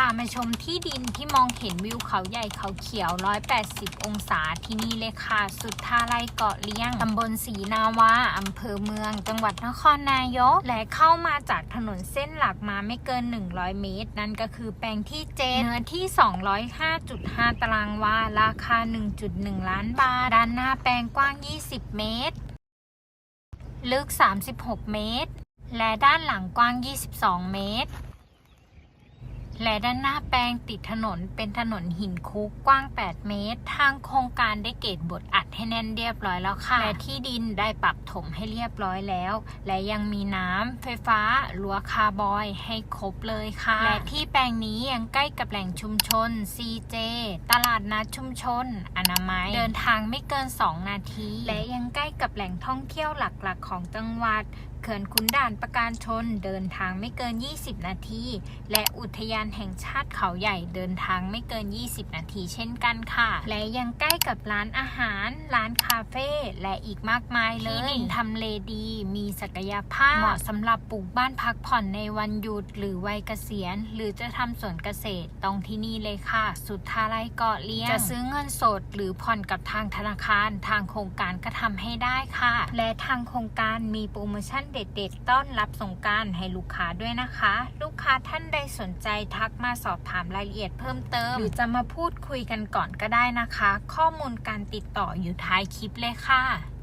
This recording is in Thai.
พามาชมที่ดินที่มองเห็นวิวเขาใหญ่เขาเขียว 180 องศาที่นี่เลยค่ะ สุดท่าไร่เกาะเลี้ยง ตำบลศรีนาวา อำเภอเมือง จังหวัดนครนายก และเข้ามาจากถนนเส้นหลักมาไม่เกิน 100 เมตร นั่นก็คือแปลงที่เจนเนื้อที่ 205.5 ตารางวา ราคา 1.1 ล้านบาท ด้านหน้าแปลงกว้าง 20 เมตร ลึก 36 เมตร และด้านหลังกว้าง 22 เมตร และด้านหน้าแปลงติดถนนเป็นถนนหินคุกกว้าง 8 เมตร ทางโครงการได้เกตบทอัดให้แน่นเรียบร้อยแล้วค่ะ และที่ดินได้ปรับถมให้เรียบร้อยแล้ว และยังมีน้ำไฟฟ้ารั้วคาร์บอยให้ครบเลยค่ะ และที่แปลงนี้ยังใกล้กับแหล่งชุมชน CJ ตลาดนัดชุมชน อนามัย เดินทางไม่เกิน 2 นาที และยังใกล้กับแหล่งท่องเที่ยวหลักๆ ของจังหวัดเขื่อนขุนด่านประการชน เดินทางไม่เกิน 20 นาที และอุทยานแห่งชาติเขาใหญ่เดินทางไม่เกิน 20 นาทีเช่นกันค่ะ และยังใกล้กับร้านอาหาร ร้านคาเฟ่และอีกมากมายเลยที่ดินทำเลดี มีศักยภาพ เหมาะสำหรับปลูกบ้านพักผ่อนในวันหยุด หรือวัยเกษียณ หรือจะทำสวนเกษตรตรงที่นี่เลยค่ะ สุดทาไรเกาะเลี้ยงจะซื้อเงินสดหรือผ่อนกับทางธนาคาร ทางโครงการก็ทำให้ได้ค่ะ และทางโครงการมีโปรโมชั่นเด็ด ๆ ต้อนรับสงการให้ลูกค้าด้วยนะคะ ลูกค้าท่านใด สนใจทักมาสอบถามรายละเอียดเพิ่มเติม หรือจะมาพูดคุยกันก่อนก็ได้นะคะ ข้อมูลการติดต่ออยู่ท้ายคลิปเลยค่ะ